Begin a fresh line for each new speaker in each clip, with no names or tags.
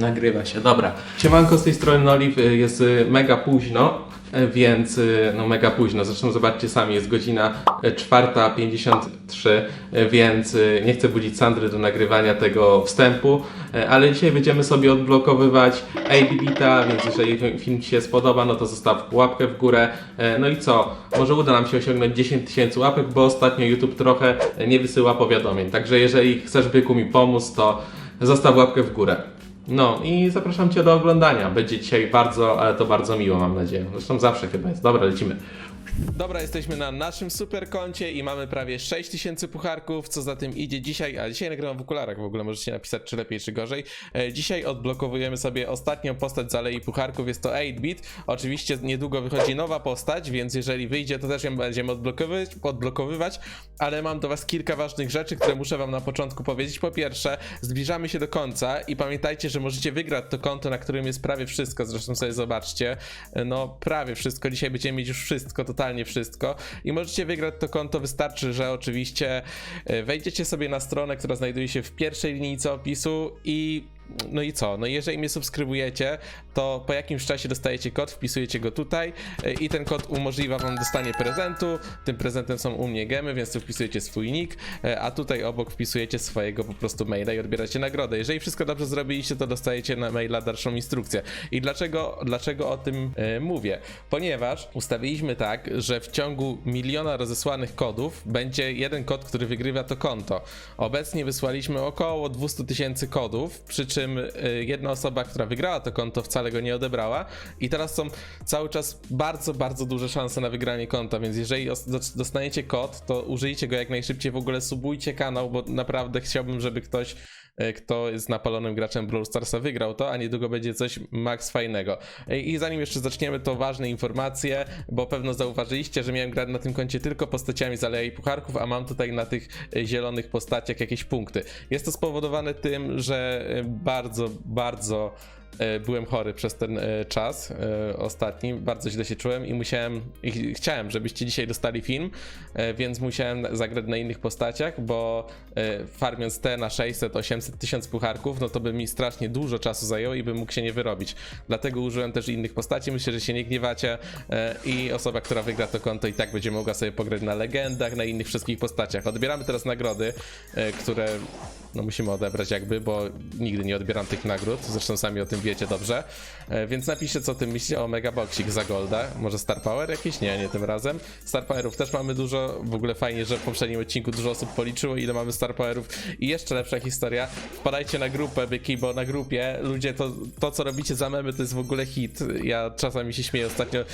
Nagrywa się, dobra. Siemanko z tej strony Noliv, y, jest y, mega późno, y, więc no mega późno, zresztą zobaczcie sami, jest godzina y, 4.53, y, więc nie chcę budzić Sandry do nagrywania tego wstępu, ale dzisiaj będziemy sobie odblokowywać 8-bita, więc jeżeli fi- film Ci się spodoba, no to zostaw łapkę w górę. No i co, może uda nam się osiągnąć 10 tysięcy łapek, bo ostatnio YouTube trochę nie wysyła powiadomień, także jeżeli chcesz byku mi pomóc, to zostaw łapkę w górę. No i zapraszam Cię do oglądania. Będzie dzisiaj bardzo, ale to bardzo miło, mam nadzieję. Zresztą zawsze chyba jest. Dobra, lecimy. Dobra, jesteśmy na naszym super koncie i mamy prawie 6000 pucharków, co za tym idzie dzisiaj, a dzisiaj nagrywam w okularach, w ogóle możecie napisać czy lepiej, czy gorzej. E, dzisiaj odblokowujemy sobie ostatnią postać z Alei Pucharków, jest to 8-bit. Oczywiście niedługo wychodzi nowa postać, więc jeżeli wyjdzie, to też ją będziemy odblokowywać, odblokowywać, ale mam do Was kilka ważnych rzeczy, które muszę Wam na początku powiedzieć. Po pierwsze, zbliżamy się do końca i pamiętajcie, że możecie wygrać to konto, na którym jest prawie wszystko, zresztą sobie zobaczcie, no prawie wszystko, dzisiaj będziemy mieć już wszystko, totalnie wszystko. I możecie wygrać to konto, wystarczy, że oczywiście e, wejdziecie sobie na stronę, która znajduje się w pierwszej linijce opisu i no i co? No jeżeli mnie subskrybujecie, to po jakimś czasie dostajecie kod, wpisujecie go tutaj e, i ten kod umożliwia wam dostanie prezentu. Tym prezentem są u mnie gemy, więc tu wpisujecie swój nick, e, a tutaj obok wpisujecie swojego po prostu maila i odbieracie nagrodę. Jeżeli wszystko dobrze zrobiliście, to dostajecie na maila dalszą instrukcję. I dlaczego, dlaczego o tym e, mówię? Ponieważ ustawiliśmy tak, że w ciągu miliona rozesłanych kodów będzie jeden kod, który wygrywa to konto. Obecnie wysłaliśmy około 200 tysięcy kodów, przy czym y, jedna osoba, która wygrała to konto, wcale go nie odebrała. I teraz są cały czas bardzo, bardzo duże szanse na wygranie konta, więc jeżeli os- dos- dostaniecie kod, to użyjcie go jak najszybciej. W ogóle subujcie kanał, bo naprawdę chciałbym, żeby ktoś kto jest napalonym graczem Brawl Starsa wygrał to, a niedługo będzie coś max fajnego. Y, I zanim jeszcze zaczniemy, to ważne informacje, bo pewno zauważyliście, że miałem grać na tym koncie tylko postaciami z Alei Pucharków, a mam tutaj na tych y, zielonych postaciach jakieś punkty. Jest to spowodowane tym, że bardzo, bardzo e, byłem chory przez ten e, czas e, ostatni, bardzo źle się czułem i musiałem, i ch- chciałem, żebyście dzisiaj dostali film, e, więc musiałem zagrać na innych postaciach, bo e, farmiąc te na 600, 800 tysiąc pucharków, no to by mi strasznie dużo czasu zajęło i bym mógł się nie wyrobić. Dlatego użyłem też innych postaci, myślę, że się nie gniewacie e, i osoba, która wygra to konto i tak będzie mogła sobie pograć na legendach, na innych wszystkich postaciach. Odbieramy teraz nagrody, e, które no musimy odebrać jakby, bo nigdy nie odbieram tych nagród, zresztą sami o tym wiecie dobrze, e, więc napiszcie co tym myślicie. O Megaboxik za Golda, może Star Power jakiś? Nie, nie tym razem. Star Powerów też mamy dużo, w ogóle fajnie, że w poprzednim odcinku dużo osób policzyło ile mamy Star Powerów. I jeszcze lepsza historia, wpadajcie na grupę Byki, bo na grupie ludzie to, to co robicie za memy to jest w ogóle hit, ja czasami się śmieję. Ostatnio,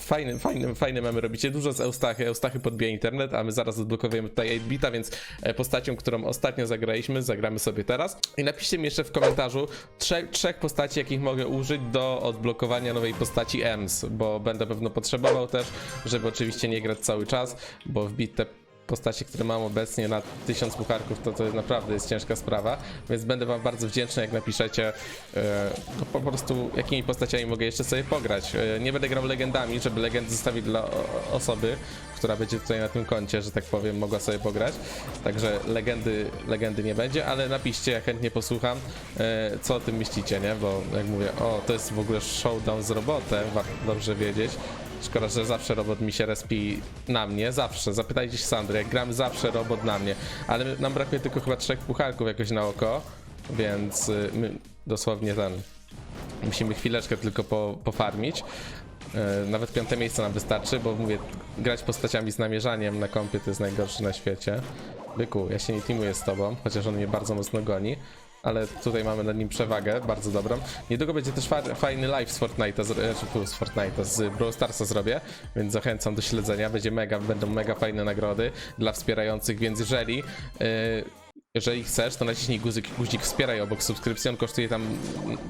fajne, fajne, fajne memy robicie, dużo z Eustachy, Eustachy podbija internet, a my zaraz odblokowujemy tutaj 8-bita, więc e, postacią, którą ostatnio zagraliśmy, zagramy sobie teraz. I napiszcie mi jeszcze w komentarzu trzech, trzech postaci, jakich mogę użyć do odblokowania nowej postaci EMS, bo będę pewno potrzebował też, żeby oczywiście nie grać cały czas, bo wbit te postacie, które mam obecnie na 1000 pucharków, to to naprawdę jest ciężka sprawa, więc będę wam bardzo wdzięczny, jak napiszecie no po prostu jakimi postaciami mogę jeszcze sobie pograć. E, nie będę grał legendami, żeby legendy zostawić dla osoby, która będzie tutaj na tym koncie, że tak powiem, mogła sobie pograć. Także legendy, legendy nie będzie, ale napiszcie, ja chętnie posłucham, e, co o tym myślicie, nie? Bo jak mówię, o, to jest w ogóle showdown z robotem, warto dobrze wiedzieć. Szkoda, że zawsze robot mi się respi na mnie, zawsze. Zapytajcie się Sandry, jak gramy zawsze robot na mnie. Ale nam brakuje tylko chyba trzech pucharków jakoś na oko, więc y, my dosłownie ten... Musimy chwileczkę tylko po, pofarmić. E, Nawet piąte miejsce nam wystarczy, bo mówię, grać postaciami z namierzaniem na kompie to jest najgorsze na świecie. Byku, ja się nie teamuję z tobą, chociaż on mnie bardzo mocno goni. Ale tutaj mamy nad nim przewagę, bardzo dobrą. Niedługo będzie też fa- fajny live z Fortnite'a, z, e, z Fortnite'a, z Brawl Starsa zrobię, więc zachęcam do śledzenia. Będzie mega, będą mega fajne nagrody dla wspierających, więc jeżeli e, jeżeli chcesz, to naciśnij guzik, guzik wspieraj obok subskrypcji, on kosztuje tam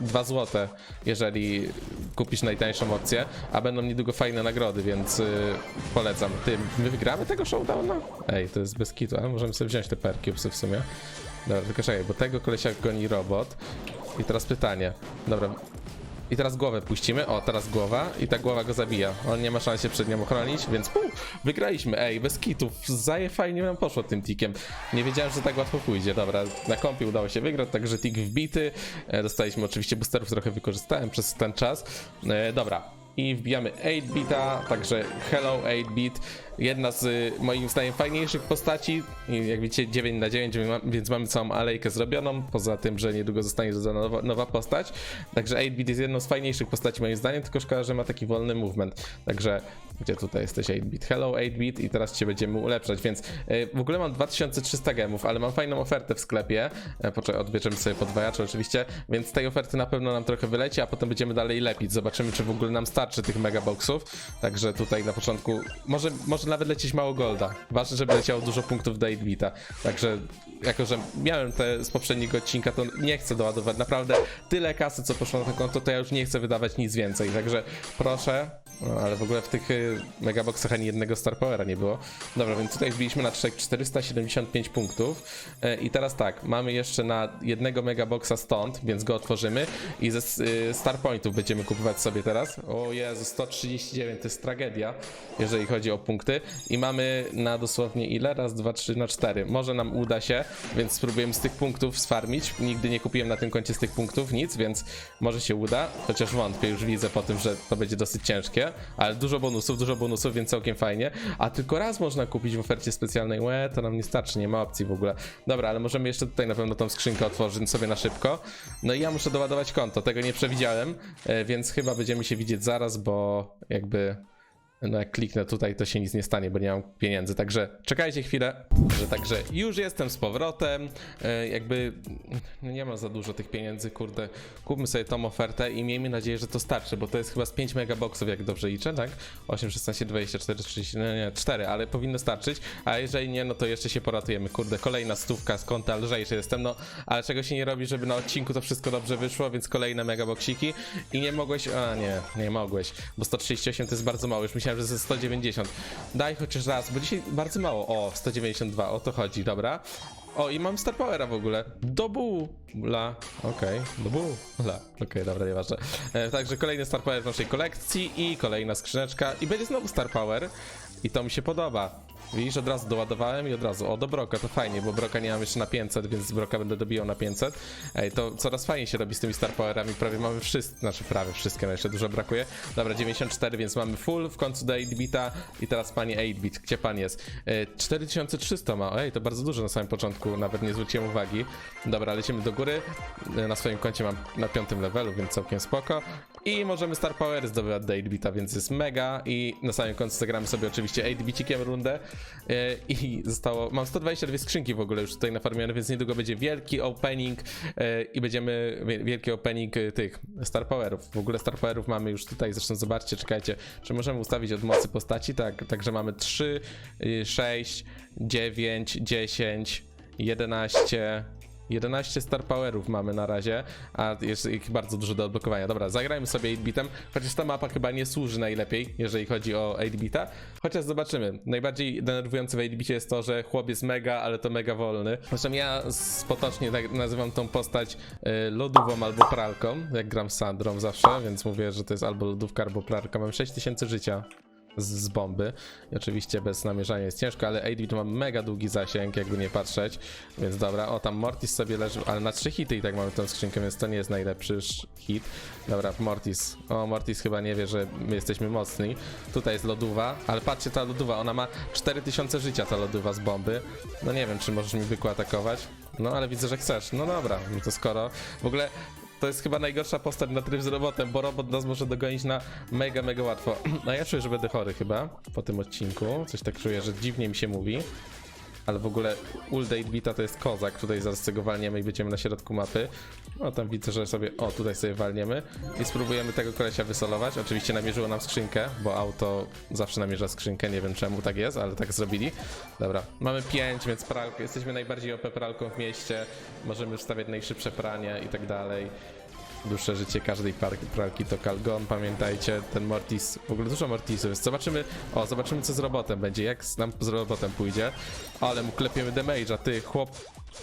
2 zł, jeżeli kupisz najtańszą opcję, a będą niedługo fajne nagrody, więc y, polecam. Ty, my wygramy tego showdowna? Ej, to jest bez kitu, a możemy sobie wziąć te percubesy w sumie. Dobra, tylko czekaj, bo tego kolesia goni robot. I teraz pytanie. Dobra, I teraz głowę puścimy. O, teraz głowa. I ta głowa go zabija. On nie ma szans się przed nią ochronić, więc pum, wygraliśmy. Ej, bez kitów. Zaje fajnie nam poszło tym tikiem. Nie wiedziałem, że tak łatwo pójdzie. Dobra, na kompie udało się wygrać, także tik wbity. E, dostaliśmy oczywiście boosterów, trochę wykorzystałem przez ten czas. E, dobra. I wbijamy 8-bita, także hello 8-bit. Jedna z y, moim zdaniem fajniejszych postaci. Jak widzicie 9 na 9, więc ma- więc mamy całą alejkę zrobioną. Poza tym, że niedługo zostanie dodana nowa, nowa postać. Także 8-bit jest jedną z fajniejszych postaci moim zdaniem, tylko szkoda, że ma taki wolny movement. Także gdzie tutaj jesteś 8-bit? Hello 8-bit i teraz cię będziemy ulepszać, więc y, w ogóle mam 2300 gemów, ale mam fajną ofertę w sklepie. E, Poczekaj, odbierzemy sobie podwajacze oczywiście, więc tej oferty na pewno nam trochę wyleci, a potem będziemy dalej lepić. Zobaczymy, czy w ogóle nam starczy tych megaboxów. Także tutaj na początku może, może nawet lecieć mało golda. Ważne, żeby leciało dużo punktów do 8-bita. Także jako, że miałem te z poprzedniego odcinka, to nie chcę doładować naprawdę tyle kasy, co poszło na to konto, to ja już nie chcę wydawać nic więcej. Także proszę, no, ale w ogóle w tych y, megaboxach ani jednego Star Powera nie było. Dobra, więc tutaj wbiliśmy na 4- 475 punktów. E, I teraz tak, mamy jeszcze na jednego megaboxa stąd, więc go otworzymy i ze y, Star Pointów będziemy kupować sobie teraz. O Jezu, 139, to jest tragedia, jeżeli chodzi o punkty. I mamy na dosłownie ile? Raz, dwa, trzy, na cztery. Może nam uda się, więc spróbujemy z tych punktów sfarmić. Nigdy nie kupiłem na tym koncie z tych punktów nic, więc może się uda. Chociaż wątpię, już widzę po tym, że to będzie dosyć ciężkie. Ale dużo bonusów, dużo bonusów, więc całkiem fajnie. A tylko raz można kupić w ofercie specjalnej. Łe, to nam nie starczy, nie ma opcji w ogóle. Dobra, ale możemy jeszcze tutaj na pewno tą skrzynkę otworzyć sobie na szybko. No i ja muszę doładować konto, tego nie przewidziałem, e, więc chyba będziemy się widzieć zaraz, bo jakby no jak kliknę tutaj, to się nic nie stanie, bo nie mam pieniędzy. Także czekajcie chwilę. Że także już jestem z powrotem. E, jakby no nie mam za dużo tych pieniędzy, kurde. Kupmy sobie tą ofertę i miejmy nadzieję, że to starczy, bo to jest chyba z 5 megaboxów, jak dobrze liczę, tak? 8, 16, 24, 30, no nie, 4, ale powinno starczyć. A jeżeli nie, no to jeszcze się poratujemy. Kurde, kolejna stówka z konta lżejszy jestem, no ale czego się nie robi, żeby na odcinku to wszystko dobrze wyszło, więc kolejne megaboxiki. I nie mogłeś, a nie, nie mogłeś, bo 138 to jest bardzo mało, już myślałem, że ze 190. Daj chociaż raz, bo dzisiaj bardzo mało. O, 192, o to chodzi, dobra. O, i mam Star Powera w ogóle. Dobula. Okej, dobula. Okej, dobra, nieważne. E, także kolejny Star Power w naszej kolekcji i kolejna skrzyneczka. I będzie znowu Star Power. I to mi się podoba. Widzisz, od razu doładowałem i od razu, o do Broka, to fajnie, bo Broka nie mam jeszcze na 500, więc z Broka będę dobijał na 500. Ej, to coraz fajniej się robi z tymi Star Powerami, prawie mamy wszystkie, znaczy prawie wszystkie, no jeszcze dużo brakuje. Dobra, 94, więc mamy full, w końcu do 8-bita i teraz panie 8-bit, gdzie pan jest? E, 4300 ma, ej, to bardzo dużo na samym początku, nawet nie zwróciłem uwagi. Dobra, lecimy do góry, E, na swoim koncie mam na piątym levelu, więc całkiem spoko. I możemy Star Power zdobywać do 8-bita, więc jest mega i na samym końcu zagramy sobie oczywiście 8-bicikiem rundę E, i zostało, mam 122 skrzynki w ogóle już tutaj nafarmione, więc niedługo będzie wielki opening e, i będziemy, wie- wielki opening e, tych Star Powerów. W ogóle Star Powerów mamy już tutaj, zresztą zobaczcie, czekajcie, czy możemy ustawić od mocy postaci, tak, także mamy 3, y, 6, 9, 10, 11, 11 Star Powerów mamy na razie, a jest ich bardzo dużo do odblokowania. Dobra, zagrajmy sobie 8-bitem, chociaż ta mapa chyba nie służy najlepiej, jeżeli chodzi o 8-bita. Chociaż zobaczymy. Najbardziej denerwujące w 8-bicie jest to, że chłop jest mega, ale to mega wolny. Zresztą ja potocznie tak nazywam tą postać y, lodową albo pralką, jak gram z Sandrą zawsze, więc mówię, że to jest albo lodówka, albo pralka. Mam 6000 życia z, z bomby. I oczywiście bez namierzania jest ciężko, ale to ma mega długi zasięg, jakby nie patrzeć. Więc dobra, o tam Mortis sobie leży, ale na trzy hity i tak mamy tę skrzynkę, więc to nie jest najlepszy sz- hit. Dobra, Mortis. O, Mortis chyba nie wie, że my jesteśmy mocni. Tutaj jest lodowa, ale patrzcie, ta lodowa, ona ma 4000 życia, ta lodowa z bomby. No nie wiem, czy możesz mi byku atakować. No ale widzę, że chcesz. No dobra, no to skoro. W ogóle to jest chyba najgorsza postać na tryb z robotem, bo robot nas może dogonić na mega, mega łatwo. No ja czuję, że będę chory chyba po tym odcinku. Coś tak czuję, że dziwnie mi się mówi. Ale w ogóle Uldate Bita to jest kozak, tutaj zaraz tego walniemy i będziemy na środku mapy. No tam widzę, że sobie, o tutaj sobie walniemy i spróbujemy tego kolesia wysolować. Oczywiście namierzyło nam skrzynkę, bo auto zawsze namierza skrzynkę, nie wiem czemu tak jest, ale tak zrobili. Dobra, mamy 5, więc pralkę, jesteśmy najbardziej OP pralką w mieście, możemy już stawiać najszybsze pranie i tak dalej. Dłuższe życie każdej pralki to Calgon, pamiętajcie, ten Mortis, w ogóle dużo Mortisów jest. Zobaczymy, o, zobaczymy co z robotem będzie, jak nam z robotem pójdzie. Ale mu klepiemy damage'a, ty, chłop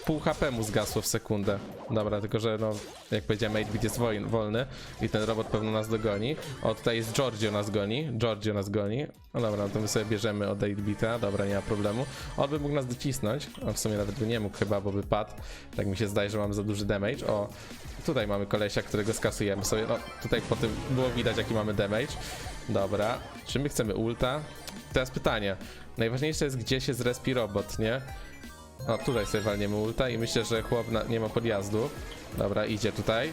pół HP mu zgasło w sekundę. Dobra, tylko że no, jak powiedziałem, 8-bit jest woj- wolny i ten robot pewno nas dogoni. O, tutaj jest Giorgio nas goni. Giorgio nas goni. No dobra, no to my sobie bierzemy od 8-bita. Dobra, nie ma problemu. On by mógł nas docisnąć. A w sumie nawet by nie mógł chyba, bo by padł. Tak mi się zdaje, że mamy za duży damage. O, tutaj mamy kolesia, którego skasujemy sobie. No, tutaj po tym było widać, jaki mamy damage. Dobra. Czy my chcemy ulta? Teraz pytanie. Najważniejsze jest, gdzie się zrespi robot, nie? O, tutaj sobie walniemy ulta i myślę, że chłop na, nie ma podjazdu. Dobra, idzie tutaj.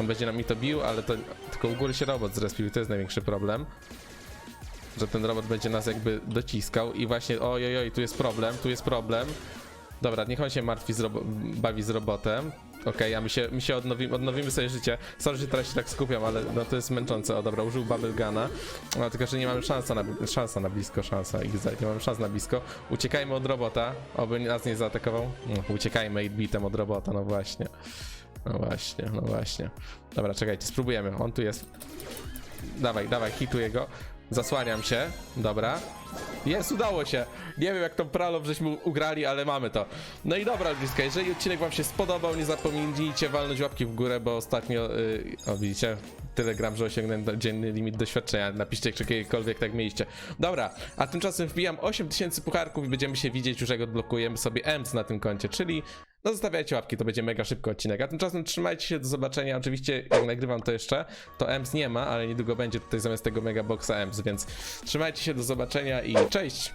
On będzie nam mi to bił, ale to tylko u góry się robot zrespił i to jest największy problem. Że ten robot będzie nas jakby dociskał i właśnie, oj, oj, tu jest problem, tu jest problem. Dobra, niech on się martwi, z bawi z robotem. Okej, a my się, my się odnowimy, odnowimy sobie życie. Sorry, że teraz się tak skupiam, ale no to jest męczące. O dobra, użył Bubble Guna. No tylko, że nie mamy szansa na, szansa na blisko, szansa nie mamy szans na blisko. Uciekajmy od robota, oby nas nie zaatakował. No, uciekajmy 8-bitem od robota, no właśnie. No właśnie, no właśnie. Dobra, czekajcie, spróbujemy. On tu jest. Dawaj, dawaj, hituję go. Zasłaniam się. Dobra. Jest, udało się. Nie wiem jak tą pralą żeśmy ugrali, ale mamy to. No i dobra, bliska. Jeżeli odcinek wam się spodobał, nie zapomnijcie walnąć łapki w górę, bo ostatnio, yy, o widzicie, telegram, że osiągnąłem dzienny limit doświadczenia. Napiszcie, czy kiedykolwiek tak mieliście. Dobra, a tymczasem wbijam 8000 pucharków i będziemy się widzieć już jak odblokujemy sobie EMS na tym koncie, czyli no zostawiajcie łapki, to będzie mega szybko odcinek. A tymczasem trzymajcie się, do zobaczenia. Oczywiście jak nagrywam to jeszcze, to EMS nie ma, ale niedługo będzie tutaj zamiast tego mega boxa EMS, więc trzymajcie się, do zobaczenia i cześć!